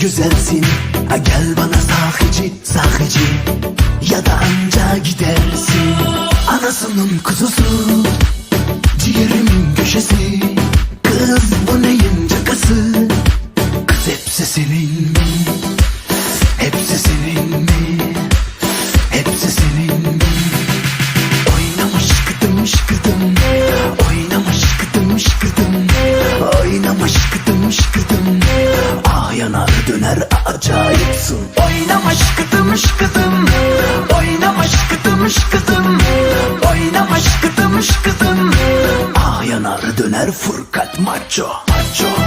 güzelsin ha Gel bana sahici sahici Ya da anca gidersin Anasının kuzusu Ciğerimin köşesi Kız bu neyin cakası Kız hepsi senin mi? Hepsi senin mi? Hepsi senin mi? Yanar döner acayipsin. Oynamış kıdım şıkıdım Oynamış kıdım şıkıdım Oynamış kıdım şıkıdım Ah yanar döner fırkat maço. Maço